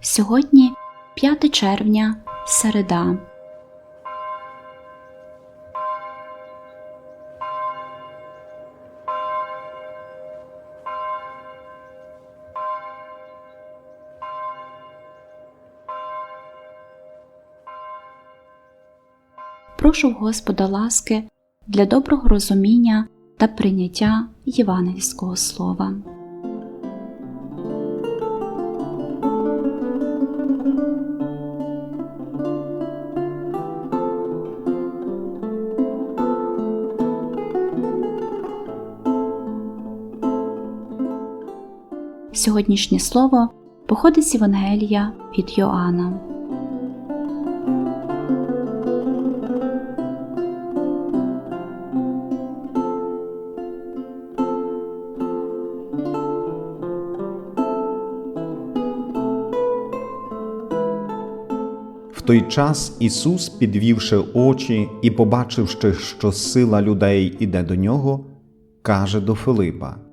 Сьогодні 5 червня, середа. Прошу Господа ласки для доброго розуміння та прийняття євангельського слова. Сьогоднішнє слово походить з Євангелія від Йоанна. В той час Ісус, підвівши очі і побачивши, що сила людей іде до нього, каже до Филипа: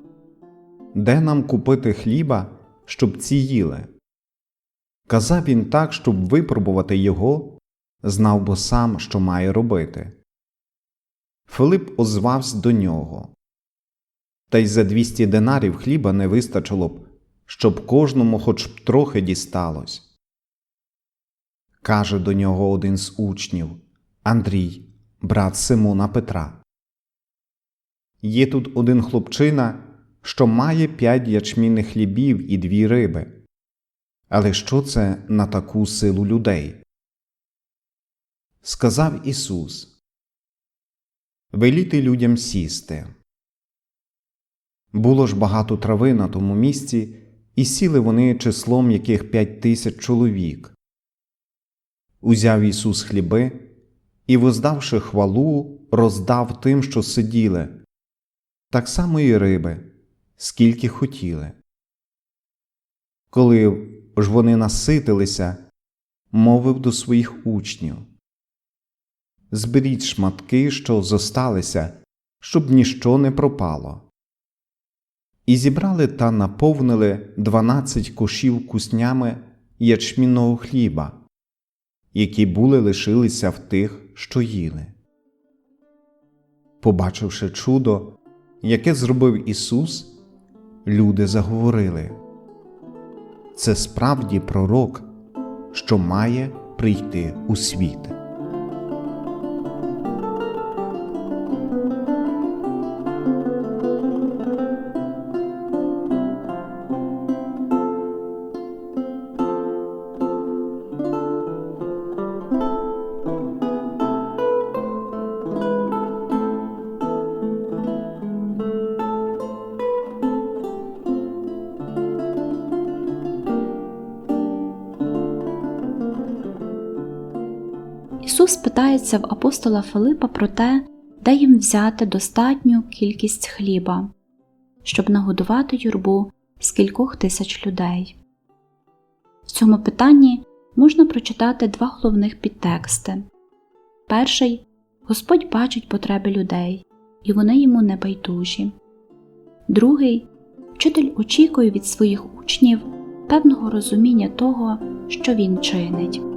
Де нам купити хліба, щоб ці їли? Казав він так, щоб випробувати його, знав бо сам, що має робити. Филип озвався до нього. Та й за двісті динарів хліба не вистачило б, щоб кожному хоч б трохи дісталось. Каже до нього один з учнів Андрій, брат Симона Петра. Є тут один хлопчина, що має п'ять ячмінних хлібів і дві риби. Але що це на таку силу людей? Сказав Ісус Веліти людям сісти. Було ж багато трави на тому місці, і сіли вони числом яких п'ять тисяч чоловік. Узяв Ісус хліби і, воздавши хвалу, роздав тим, що сиділи, так само і риби, скільки хотіли. Коли ж вони наситилися, мовив до своїх учнів Зберіть шматки, що зосталися, щоб ніщо не пропало. І зібрали та наповнили дванадцять кошів куснями ячмінного хліба які були лишилися в тих, що їли. Побачивши чудо, яке зробив Ісус, люди заговорили це справді пророк, що має прийти у світ. Ісус питається в апостола Филипа про те, де їм взяти достатню кількість хліба, щоб нагодувати юрбу з кількох тисяч людей. В цьому питанні можна прочитати два головних підтексти. Перший Господь бачить потреби людей, і вони йому не байдужі. Другий вчитель очікує від своїх учнів певного розуміння того, що він чинить.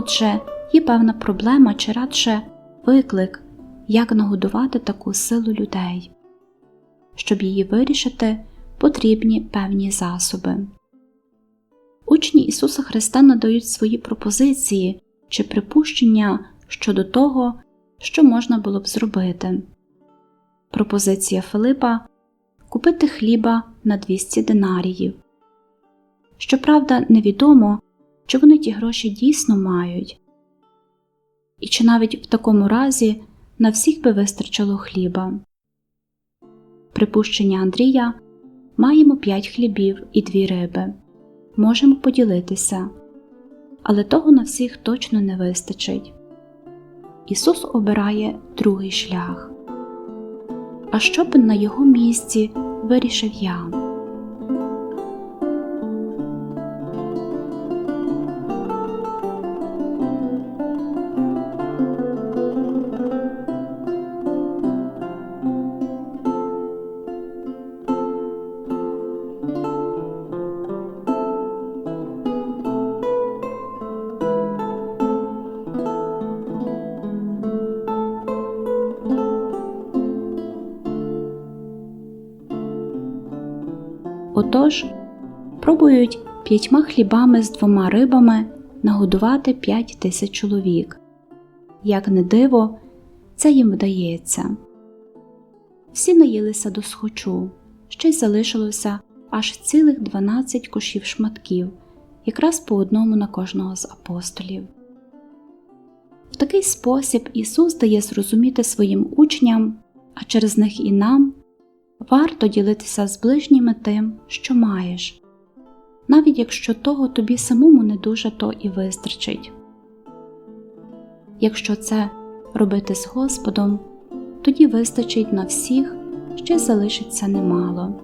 Отже, є певна проблема чи радше виклик, як нагодувати таку силу людей. Щоб її вирішити, потрібні певні засоби. Учні Ісуса Христа надають свої пропозиції чи припущення щодо того, що можна було б зробити. Пропозиція Филипа купити хліба на 200 динаріїв. Щоправда, невідомо, чи вони ті гроші дійсно мають, і чи навіть в такому разі на всіх би вистачило хліба. Припущення Андрія маємо п'ять хлібів і дві риби. Можемо поділитися. але того на всіх точно не вистачить. Ісус обирає другий шлях. А що б на його місці вирішив я? Отож, пробують п'ятьма хлібами з двома рибами нагодувати п'ять тисяч чоловік. Як не диво, це їм вдається. Всі наїлися до схочу, ще й залишилося аж цілих дванадцять кошів шматків, якраз по одному на кожного з апостолів. В такий спосіб Ісус дає зрозуміти своїм учням, а через них і нам, варто ділитися з ближніми тим, що маєш, навіть якщо того тобі самому не дуже то і вистачить. Якщо це робити з Господом, тоді вистачить на всіх, ще залишиться немало.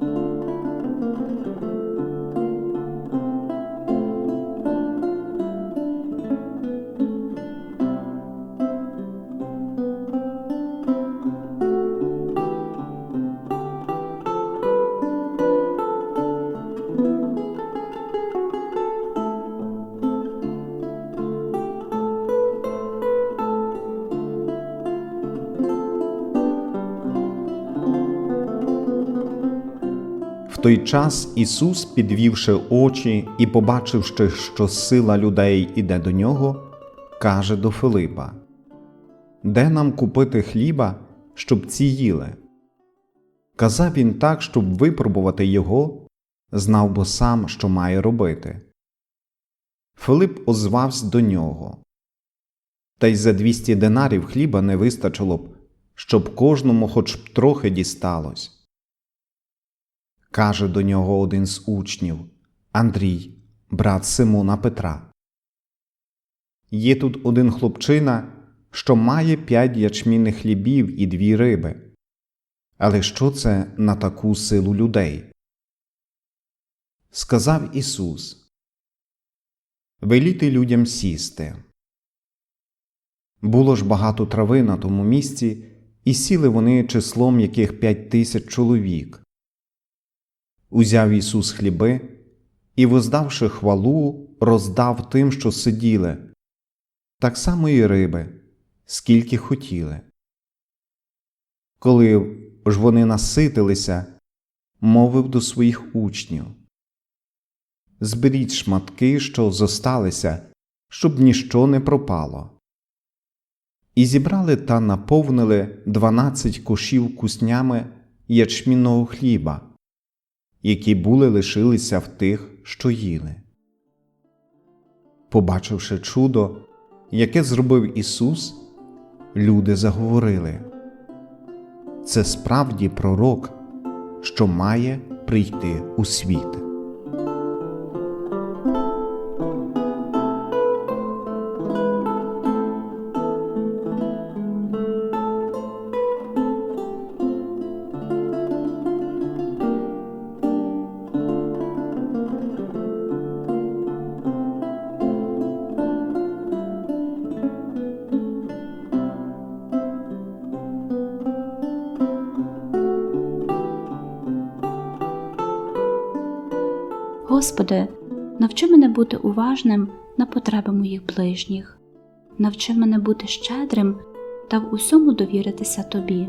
Той час Ісус, підвівши очі і побачивши, що сила людей іде до нього, каже до Филипа: Де нам купити хліба, щоб ці їли? Казав він так, щоб випробувати його, знав бо сам, що має робити. Филип озвався до нього. Та й за двісті динарів хліба не вистачило б, щоб кожному хоч б трохи дісталось. Каже до нього один з учнів Андрій, брат Симона Петра. Є тут один хлопчина, що має п'ять ячмінних хлібів і дві риби. Але що це на таку силу людей? Сказав Ісус Веліти людям сісти. Було ж багато трави на тому місці, і сіли вони числом яких п'ять тисяч чоловік. Узяв Ісус хліби і, воздавши хвалу, роздав тим, що сиділи, так само і риби, скільки хотіли. Коли ж вони наситилися, мовив до своїх учнів Зберіть шматки, що зосталися, щоб ніщо не пропало. І зібрали та наповнили дванадцять кошів куснями ячмінного хліба які були лишилися в тих, що їли. Побачивши чудо, яке зробив Ісус, люди заговорили це справді пророк, що має прийти у світ. Господи, навчи мене бути уважним на потреби моїх ближніх, навчи мене бути щедрим та в усьому довіритися Тобі.